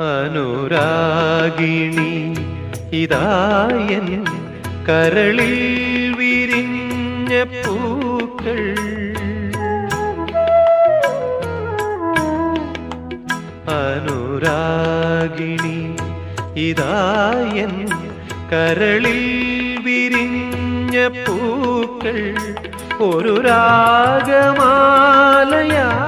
അനുരാഗിണി. ഇതായൻ കരളിൽ വിരിഞ്ഞ പൂക്കൾ. അനുരാഗിണി ഇതായൻ കരളിൽ വിരിഞ്ഞ പൂക്കൾ. ഒരു രാഗമാലയായി ഇതു